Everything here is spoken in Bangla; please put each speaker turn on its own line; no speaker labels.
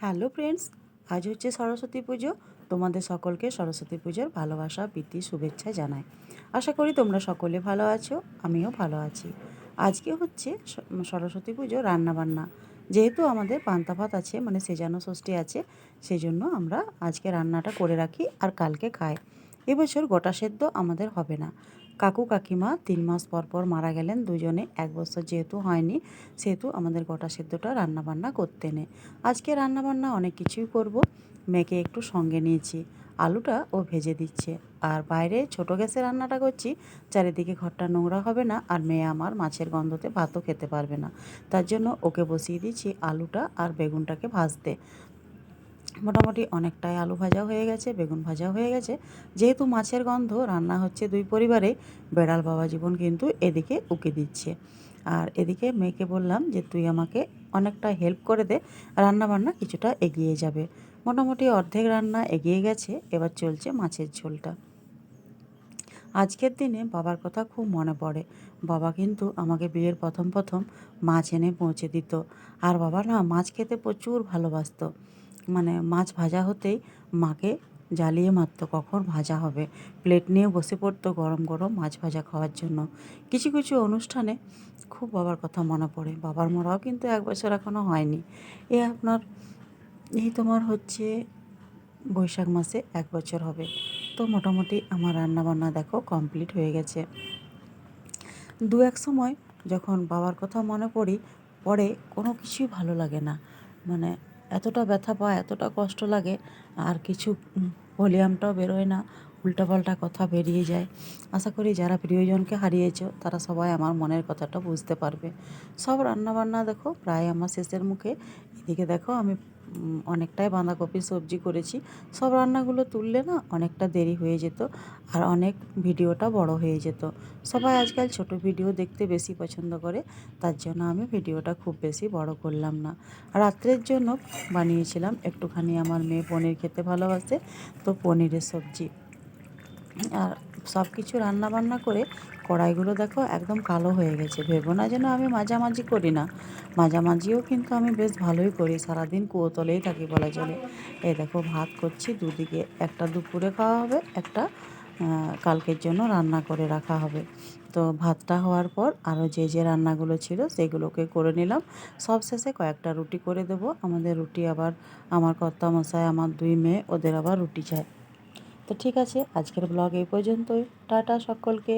হ্যালো ফ্রেন্ডস, আজ হচ্ছে সরস্বতী পুজো। তোমাদের সকলকে সরস্বতী পুজোর ভালোবাসা, প্রীতি, শুভেচ্ছা জানাই। আশা করি তোমরা সকলে ভালো আছো, আমিও ভালো আছি। আজকে হচ্ছে সরস্বতী পুজো রান্নাবান্না। যেহেতু আমাদের পান্তা ভাত আছে মানে সেজানো ষষ্ঠী আছে সেই জন্য আমরা আজকে রান্নাটা করে রাখি আর কালকে খাই। এবছর গোটা সেদ্ধ আমাদের হবে না। কাকু কাকিমা তিন মাস পর পর মারা গেলেন দুজনে। এক বছর যেহেতু হয়নি, সেহেতু আমাদের গোটা সেদ্ধটা রান্নাবান্না করতে নেই আজকে রান্নাবান্না অনেক কিছুই করব। মেয়েকে একটু সঙ্গে নিয়েছি। আলুটা ও ভেজে দিচ্ছে। আর বাইরে ছোট গ্যাসে রান্নাটা করছি, চারিদিকে ঘরটা নোংরা হবে না আর মেয়ে আমার মাছের গন্ধতে ভাতও খেতে পারবে না। তার জন্য ওকে বসিয়ে দিচ্ছি আলুটা আর বেগুনটাকে ভাজতে। মোটামুটি অনেকটাই আলু ভাজা হয়ে গেছে, বেগুন ভাজা হয়ে গেছে। যেহেতু মাছের গন্ধ, রান্না হচ্ছে দুই পরিবারে বেড়াল বাবা জীবন কিন্তু এদিকে উকে দিচ্ছে। আর এদিকে মেয়েকে বললাম যে, তুই আমাকে অনেকটা হেল্প করে দে রান্না বান্না কিছুটা এগিয়ে যাবে। মোটামুটি অর্ধেক রান্না এগিয়ে গেছে, এবার চলছে মাছের ঝোলটা। আজকের দিনে বাবার কথা খুব মনে পড়ে। বাবা কিন্তু আমাকে বিয়ের প্রথম প্রথম মাছ এনে পৌঁছে দিত। আর বাবা না, মাছ খেতে প্রচুর ভালোবাসতো। মানে মাছ ভাজা হতেই মাকে জ্বালিয়ে মারতো কখন ভাজা হবে। প্লেট নিয়ে বসে পড়তো গরম গরম মাছ ভাজা খাওয়ার জন্য। কিছু কিছু অনুষ্ঠানে খুব বাবার কথা মনে পড়ে। বাবার মরাও কিন্তু এক বছর এখনও হয়নি। এ আপনার, এই তোমার হচ্ছে বৈশাখ মাসে এক বছর হবে। তো মোটামুটি আমার রান্নাবান্না দেখো কমপ্লিট হয়ে গেছে। দু এক সময় যখন বাবার কথা মনে পড়ি, পরে কোনো কিছুই ভালো লাগে না। মানে এতটা ব্যথা পায় এতটা কষ্ট লাগে আর কিছু উম, ভলিউমটাও বেরোয় না। উল্টাপাল্টা কথা বেরিয়ে যায়। আশা করি যারা প্রিয়জনকে হারিয়েছ, তারা সবাই আমার মনের কথাটা বুঝতে পারবে। সব রান্নাবান্না দেখো, প্রায় আমার শেষের মুখে। এদিকে দেখো, আমি অনেকটাই বাঁধাকপির সবজি করেছি। সব রান্নাগুলো তুললে না, অনেকটা দেরি হয়ে যেত আর অনেক ভিডিওটা বড় হয়ে যেত। সবাই আজকাল ছোট ভিডিও দেখতে বেশি পছন্দ করে, তার জন্য আমি ভিডিওটা খুব বেশি বড় করলাম না। রাত্রের জন্য বানিয়েছিলাম একটুখানি আমার মেয়ে পনির খেতে ভালোবাসে, তো পনিরের সবজি। আর সব কিছু রান্না বান্না করে কড়াইগুলো দেখো একদম কালো হয়ে গেছে। ভেবো না যেন আমি মাঝামাঝি করি না। মাঝামাঝিও কিন্তু আমি বেশ ভালোই করি, সারাদিন কুয়োতলেই থাকি বলা চলে। এই দেখো ভাত করছি, দুদিকে একটা দুপুরে খাওয়া হবে, একটা কালকের জন্য রান্না করে রাখা হবে। তো ভাতটা হওয়ার পর আরও যে যে রান্নাগুলো ছিল সেগুলোকে করে নিলাম। সব শেষে কয়েকটা রুটি করে দেবো। আমাদের রুটি আবার, আমার কর্তা মশাই আমার দুই মেয়ে, ওদের আবার রুটি চাই। তো ঠিক আছে আজকের ব্লগ এই পর্যন্তই। টাটা সকলকে।